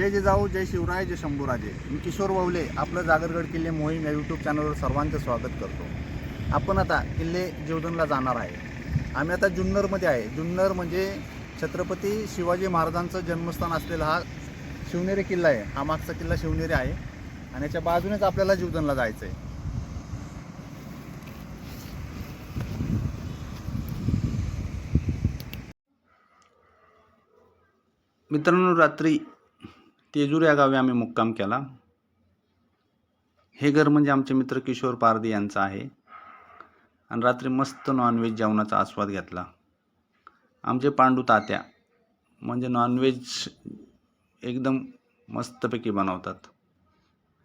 जय जिजाऊ जय शिवराय जय शंभूराजे. मी किशोर ववले आपलं जागरगड किल्ले मोहीम या यूट्यूब चॅनलवर सर्वांचं स्वागत करतो. आपण आता किल्ले जीवधनला जाणार आहे. आम्ही आता जुन्नरमध्ये आहे. जुन्नर म्हणजे छत्रपती शिवाजी महाराजांचं जन्मस्थान असलेला हा शिवनेरी किल्ला आहे. हा मागचा किल्ला शिवनेरी आहे. आणि याच्या बाजूनेच आपल्याला जीवधनला जायचं आहे मित्रांनो रात्री तेजूर या गावी आम्ही मुक्काम केला. हे घर म्हणजे आमचे मित्र किशोर पारदी यांचं आहे. आणि रात्री मस्त नॉनव्हेज जेवणाचा आस्वाद घेतला. आमचे पांडू तात्या म्हणजे नॉनव्हेज एकदम मस्तपैकी बनवतात.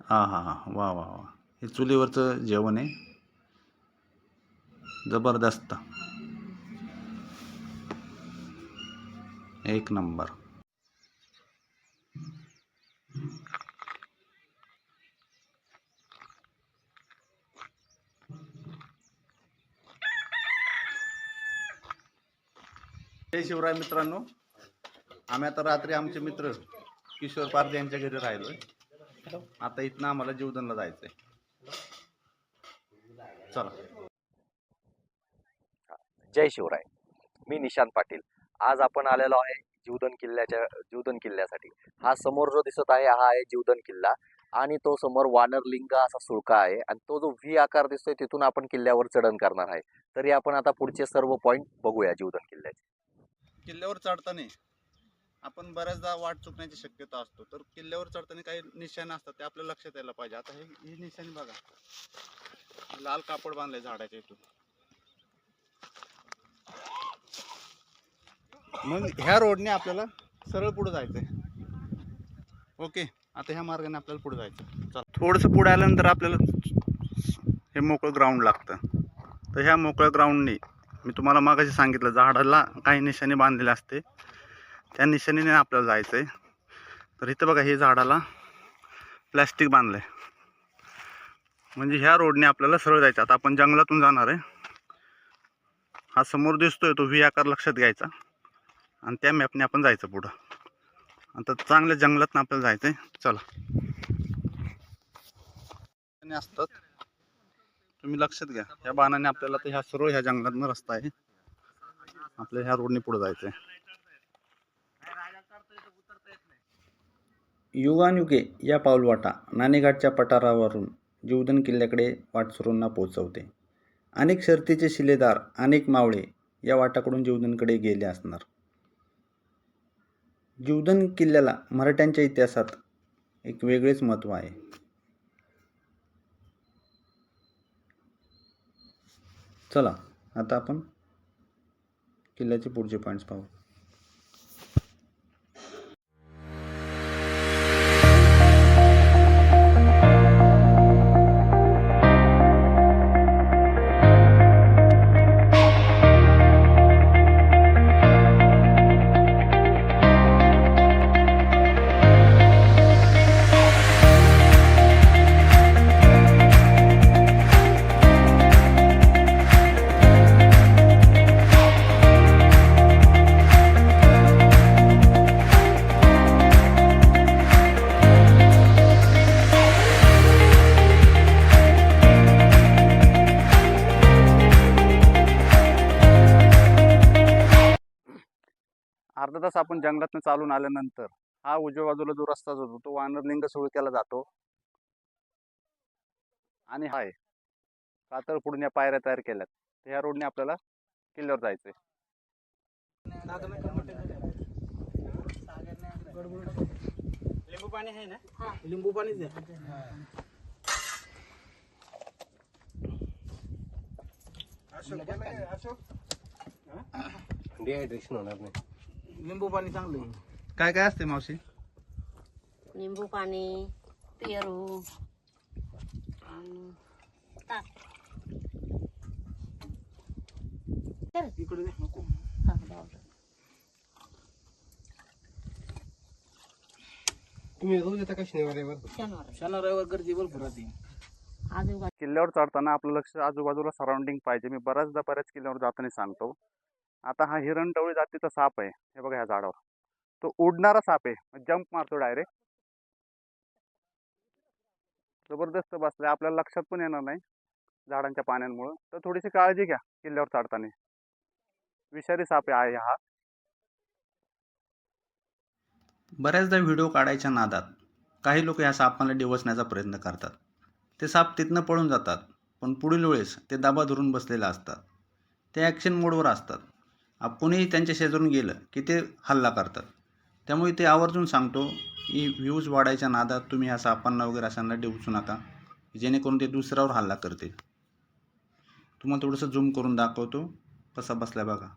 हा हा हा वा वा वा. हे चुलीवरचं जेवण आहे. जबरदस्त. एक नंबर. जय शिवराय मित्रांनो. आम्ही आता रात्री आमचे मित्र किशोर पारदे यांच्या घरी राहिलोय. आता इथनं आम्हाला जीवदनला जायचंय. चला. जय शिवराय. मी निशांत पाटील. आज आपण आलेलो आहे जीवदन किल्ल्याच्या जीवदन किल्ल्यासाठी. हा समोर जो दिसत आहे हा आहे जीवदन किल्ला. आणि तो समोर वानरलिंग असा सुळका आहे. आणि तो जो व्ही आकार दिसतोय तिथून आपण किल्ल्यावर चढण करणार आहे. तरी आपण आता पुढचे सर्व पॉईंट बघूया जीवदन किल्ल्याचे. किल्ल्यावर चढताना आपण बऱ्याचदा वाट चुकण्याची शक्यता असतो. तर किल्ल्यावर चढताना काही निशाणे असतात ते आपल्या लक्षात यायला पाहिजे. आता हे ही निशाणी बघा. लाल कापड बांधले झाडाच्या इथून. मग ह्या रोडने आपल्याला सरळ पुढे जायचंय. ओके आता ह्या मार्गाने आपल्याला पुढे जायचं चला. थोडंसं पुढे आल्यानंतर आपल्याला हे मोकळं ग्राउंड लागतं. तर ह्या मोकळ्या ग्राउंडने मी तुम्हाला मागाशी सांगितलं झाडाला काही निशाणी बांधलेले असते. त्या निशाणीने आपल्याला जायचं आहे तर इथं बघा हे झाडाला प्लॅस्टिक बांधलं आहे म्हणजे ह्या रोडने आपल्याला सरळ जायचं. आता आपण जंगलातून जाणार आहे. हा समोर दिसतोय तो व्ही आकार लक्षात घ्यायचा. आणि त्या मॅपने आपण जायचं पुढं. आता चांगल्या जंगलातनं आपल्याला जायचं आहे चला असतात. तुम्ही लक्षात घ्या. या बाणाने आपल्याला तर ह्या सर्व ह्या जंगलातनं रस्ता आहे. आपल्या ह्या रोडने पुढे जायचं आहे युगानुगे या पाऊलवाटा नाणेघाटच्या पठारावरून जीवधन किल्ल्याकडे वाटसरूंना पोचवते अनेक शर्तीचे शिलेदार अनेक मावळे या वाटाकडून जीवधनकडे गेले असणार. जीवधन किल्ल्याला मराठ्यांच्या इतिहासात एक वेगळेच महत्त्व आहे. चला आता आपण किल्ल्याचे पुढचे पॉईंट्स पाहू. तास आपण जंगलातून चालून आल्यानंतर हा उजव्या बाजूला जो रस्ता जातो तो वानरलिंग सुळक्याला जातो. आणि हाय कातळ पुढून या पायऱ्या तयार केल्यात. तर ह्या रोडने आपल्याला किल्ल्यावर जायचंय. लिंबू पाणी आहे ना लिंबू पाणीच अशोक डिहायड्रेशन होणार नाही. लिंबू पाणी चांगलं आहे. काय काय असते मावशी? निंबू पाणी पेरू आणि ताक. इकडे दे, नको. हा, बावलं. तुम्ही रोज येता का शनिवारीवर शनिवार. शनिवार रविवार गर्दी भरपूर राहते. आजूबाजू. किल्ल्यावर चढताना आपलं लक्ष आजूबाजूला सराउंडिंग पाहिजे. मी बऱ्याचदा बऱ्याच किल्ल्यावर जाताना सांगतो. आता हा हिरण टवळी जातीचा साप आहे. हे बघा ह्या झाडावर. तो उडणारा साप आहे. जंप मारतो डायरेक्ट. जबरदस्त बसलाय. आपल्याला लक्षात पण येणार नाही झाडांच्या पाण्यांमुळं. तर थोडीशी काळजी घ्या किल्ल्यावर चढताना. विषारी साप आहे हा. बऱ्याचदा व्हिडिओ काढायच्या नादात काही लोक ह्या सापाला डिवसण्याचा प्रयत्न करतात. ते साप तिथनं पळून जातात पण पुढील वेळेस ते दाबा धरून बसलेले असतात. ते ॲक्शन मोडवर असतात. कोणीही त्यांच्या शेजारून गेलं की ते हल्ला करतात. त्यामुळे ते आवर्जून सांगतो की व्ह्यूज वाढायच्या नादात तुम्ही ह्या सापांना वगैरे अशांना डेवचू नका जेणेकरून ते दुसऱ्यावर हल्ला करतील. तुम्हाला थोडंसं झूम करून दाखवतो कसा बसला बघा.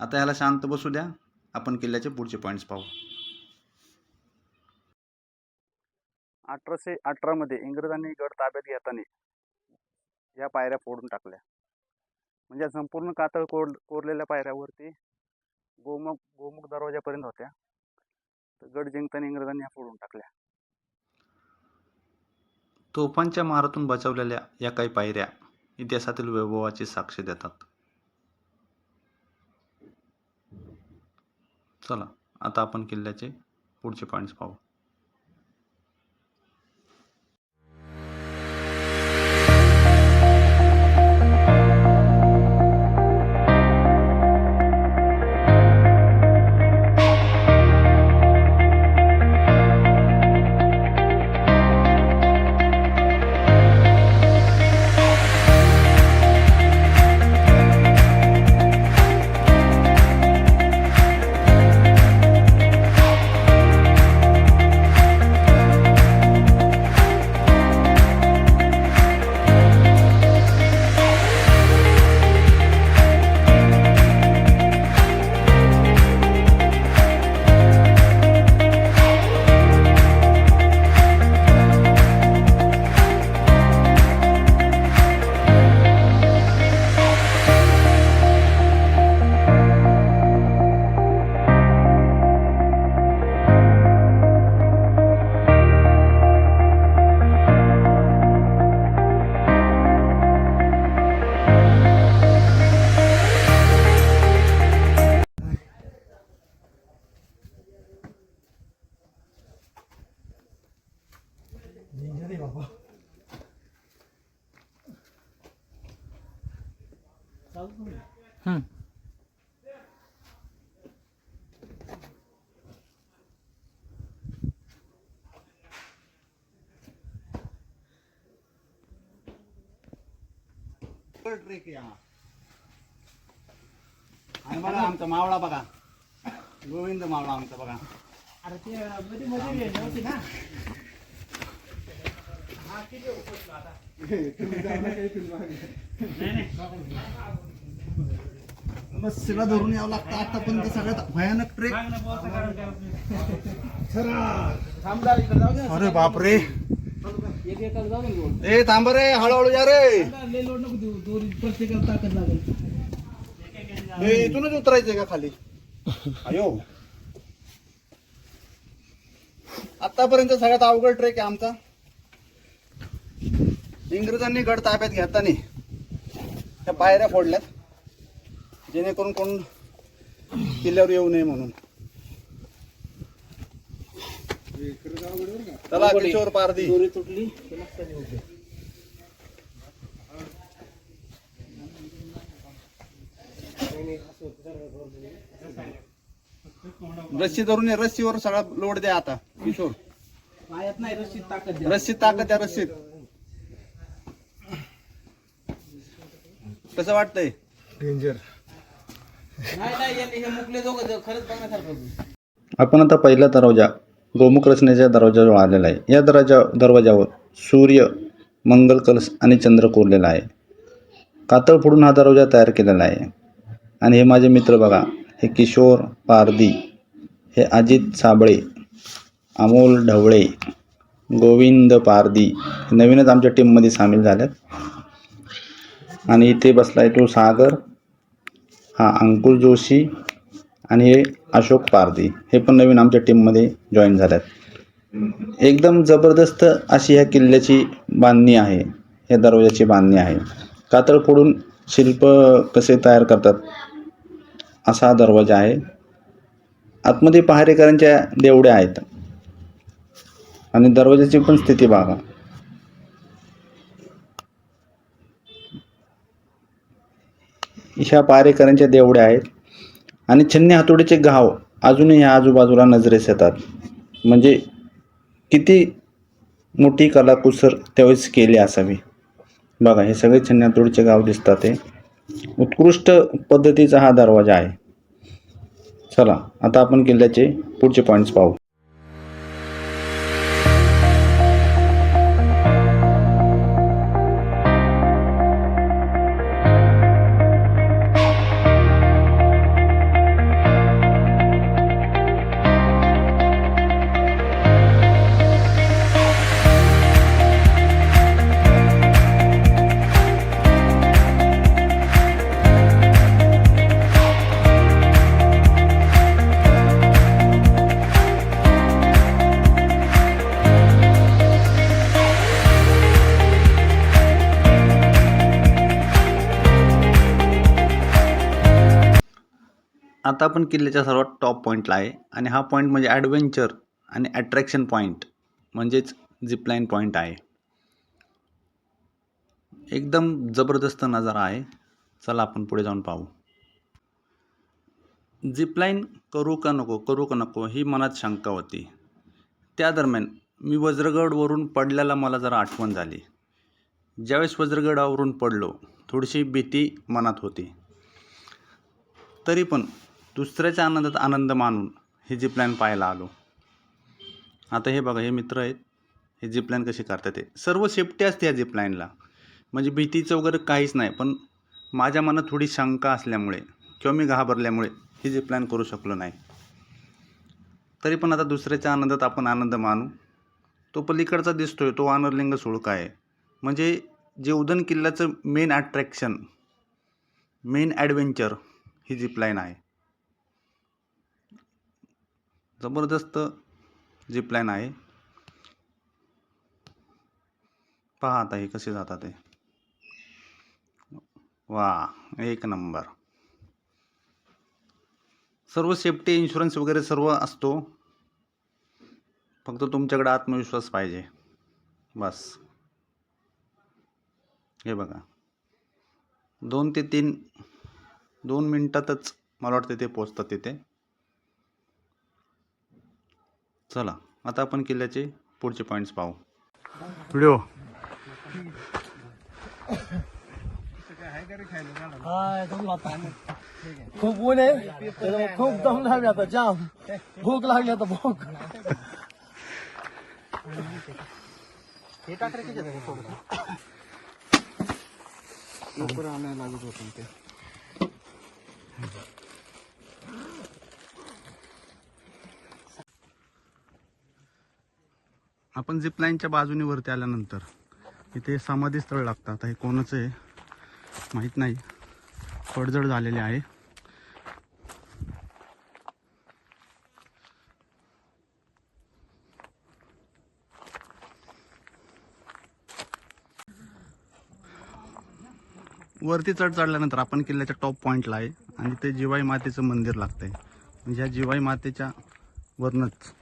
आता ह्याला शांत बसू द्या आपण किल्ल्याचे पुढचे पॉईंट्स पाहू. अठराशे अठरामध्ये इंग्रजांनी गड ताब्यात घेताना या पायऱ्या फोडून टाकल्या. म्हणजे संपूर्ण कातळ कोर कोरलेल्या पायऱ्यावरती गोमुख गोमुख दरवाजापर्यंत होत्या. तर गड जिंकताना इंग्रजांनी ह्या फोडून टाकल्या. तोफांच्या मारातून बचावलेल्या या काही पायऱ्या इतिहासातील वैभवाची साक्ष देतात. चला आता आपण किल्ल्याचे पुढचे पॉईंट्स पाहू. आणि बघा आमचा मावळा बघा गोविंद मावळा आमचा बघा अरे ते मध्ये मध्ये नव्हती ना बस शिला धरून यावं लागतं. आता पण ते सगळ्यात भयानक ट्रेक अरे बापरे. ए थांब रे हळूहळू या रे. लागेल ए, इथूनच उतरायचंय का खाली? अयो. आतापर्यंत सगळ्यात अवघड ट्रेक आहे आमचा. इंग्रजांनी गड ताब्यात घेताना त्या पायऱ्या फोडल्यात. जेणेकरून कोण किल्ल्यावर येऊ नये म्हणून. चला किशोर तुटली रस्सी धरून रस्सीवर सगळा लोड द्या आता. किशोर. रस्सीत ताकद द्या रस्सीत ताकद द्या रस्सीत कसं वाटतंय नाही नाही यांनी हे मुकले दोघं जण खरंच बघण्यासारखं होतं. आपण आता पहिला दरवाजा गोमुख रचनेच्या दरवाजाजवळ आलेला आहे. या दरवाजा दरवाजावर सूर्य मंगल कलश आणि चंद्र कोरलेला आहे. कातळ फोडून हा दरवाजा तयार केलेला आहे. आणि हे माझे मित्र बघा हे किशोर पारदी हे अजित साबळे अमोल ढवळे गोविंद पारदी हे नवीनच आमच्या टीममध्ये सामील झाल्यात आणि इथे बसला आहे तो सागर हा अंकुश जोशी आणि हे अशोक पारदी हे पण नवीन आमच्या टीममध्ये जॉईन झाल्यात. एकदम जबरदस्त अशी ह्या किल्ल्याची बांधणी आहे. या दरवाजाची बांधणी आहे. कातळ फोडून शिल्प कसे तयार करतात असा हा दरवाजा आहे. आतमध्ये पहारेकरांच्या देवड्या आहेत. आणि दरवाजाची पण स्थिती बघा. ह्या पारेकरांच्या देवड्या आहेत. आणि छन्नी हातोडीचे घाव अजूनही ह्या आजूबाजूला नजरेस येतात. म्हणजे किती मोठी कलाकुसर त्यावेळेस केली असावी. बघा हे सगळे छन्नी हातोडीचे गाव दिसतात हे. उत्कृष्ट पद्धतीचा हा दरवाजा आहे. चला आता आपण किल्ल्याचे पुढचे पॉईंट्स पाहू. आता आपण किल्ल्याच्या सर्वात टॉप पॉईंटला आहे. आणि हा पॉईंट म्हणजे ॲडव्हेंचर आणि ॲट्रॅक्शन पॉईंट म्हणजेच झिपलाईन पॉईंट आहे. एकदम जबरदस्त नजारा आहे. चला आपण पुढे जाऊन पाहू. झिपलाईन करू का नको? करू का नको? ही मनात शंका होती. त्या दरम्यान मी वज्रगडवरून पडल्याला मला जरा आठवण झाली. ज्यावेळेस वज्रगडावरून पडलो थोडीशी भीती मनात होती. तरी पण दुसऱ्याच्या आनंदात आनंद मानून ही जिपलाईन पाहायला आलो. आता हे बघा हे मित्र आहेत. हे जिपलाईन कशी करतात ते. सर्व सेफ्टी असते या जिपलाईनला म्हणजे भीतीचं वगैरे काहीच नाही पण माझ्या मनात थोडी शंका असल्यामुळे किंवा मी घाबरल्यामुळे ही जिपलाईन करू शकलो नाही. तरी पण आता दुसऱ्याच्या आनंदात आपण आनंद मानू. तो पलीकडचा दिसतोय तो वानरलिंग सुळका आहे. म्हणजे जे उदन किल्ल्याचं मेन अट्रॅक्शन मेन ॲडव्हेंचर ही झिपलाईन आहे. जबरदस्त झिपलाईन आहे पहा आता हे कसे जातात ते. वा एक नंबर. सर्व सेफ्टी इन्शुरन्स वगैरे सर्व असतो. फक्त तुमच्याकडे आत्मविश्वास पाहिजे. बस. हे बघा. दोन ते तीन दोन मिनटातच मला वाटतं ते पोचतात तिथे. चला आता आपण किल्ल्याचे पुढचे पॉईंट्स पाहू. व्हिडिओ. खूप ऊन आहे. खूप दम लागले आता जाम. भूक लागली आता भूक. आपण झिपलाईनच्या बाजूने वरती आल्यानंतर इथे समाधी स्थळ लागतं. आता हे कोणाचं आहे? माहीत नाही. पडझड झालेले आहे. वरती चढ चढल्यानंतर आपण किल्ल्याच्या टॉप पॉईंटला आहे. आणि ते जिवाई मातेचं मंदिर लागतंय. म्हणजे ह्या जिवाई मातेच्या वरनच.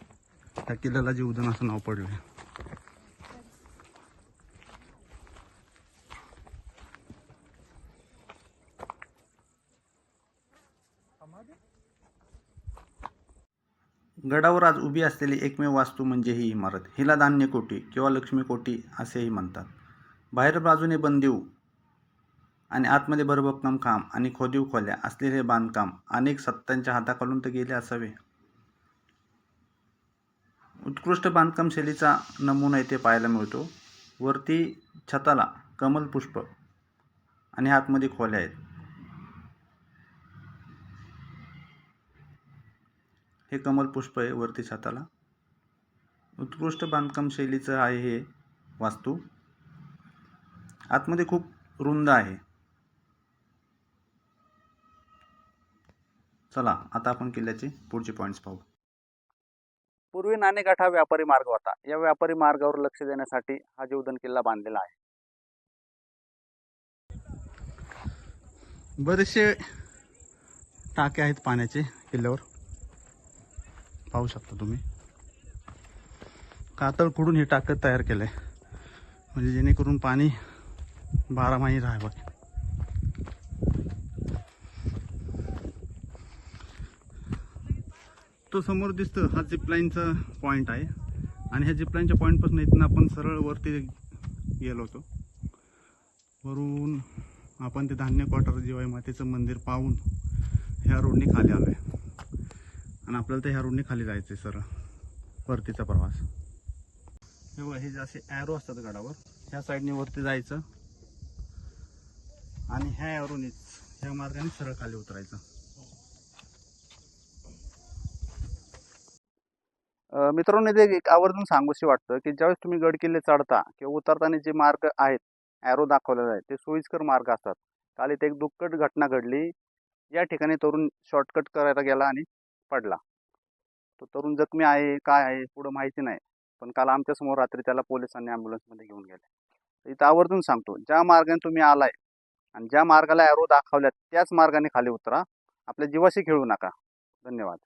त्या किल्ल्याला जीवदान असं नाव पडलं गडावर आज उभी असलेली एकमेव वास्तू म्हणजे ही इमारत. हिला धान्य कोटी किंवा लक्ष्मी कोटी असेही म्हणतात. बाहेर बाजूने बंदिव आणि आतमध्ये भरभक्कम काम आणि खोदीव खोल्या असलेले बांधकाम अनेक सत्तांच्या हाताखालून तर गेले असावे. उत्कृष्ट बांधकाम शैलीचा नमुना इथे पाहायला मिळतो. वरती छताला कमल पुष्प आणि आतमध्ये खोल्या आहेत. हे कमल पुष्प आहे वरती छताला. उत्कृष्ट बांधकाम शैलीचं आहे हे वास्तू. आतमध्ये खूप रुंद आहे. चला आता आपण किल्ल्याचे पुढचे पॉईंट्स पाहू. पूर्वी नाणेगाठ हा व्यापारी मार्ग होता. या व्यापारी मार्गावर लक्ष देण्यासाठी हा जीवधन किल्ला बांधलेला आहे. बरेचसे टाके आहेत पाण्याचे किल्ल्यावर. पाहू शकता तुम्ही. कातळ खुडून हे टाकं तयार केलं आहे म्हणजे जेणेकरून पाणी बारामाही राहावं. तो समोर दिसतं हा जिपलाईनचा पॉईंट आहे. आणि ह्या जिपलाईनच्या पॉईंटपासून इथून आपण सरळ वरती गेलो होतो. वरून आपण ते धान्य क्वार्टर जिवाई मातेचं मंदिर पाहून ह्या रोडने खाली आलो आहे आणि आपल्याला ते ह्या रोडने खाली जायचं आहे सरळ. वरतीचा प्रवास. हे बघा हे जे असे ॲरो असतात गडावर ह्या साईडने वरती जायचं. आणि ह्या ॲरोनेच ह्या मार्गाने सरळ खाली उतरायचं. मित्रांनो इथे एक आवर्जून सांगूशी वाटतं की ज्यावेळेस तुम्ही गड किल्ले चढता किंवा उतरताना जे मार्ग आहेत ॲरो दाखवलेले आहेत ते सोयीस्कर मार्ग असतात. काल इथे एक दुःखद घटना घडली. या ठिकाणी तरुण शॉर्टकट करायला गेला आणि पडला. तो तरुण जखमी आहे काय आहे पुढं माहिती नाही. पण काल आमच्यासमोर रात्री त्याला पोलिसांनी ॲम्ब्युलन्समध्ये घेऊन गेले. इथं आवर्जून सांगतो ज्या मार्गाने तुम्ही आलाय आणि ज्या मार्गाला ॲरो दाखवल्यात त्याच मार्गाने खाली उतरा. आपल्या जीवाशी खेळू नका. धन्यवाद.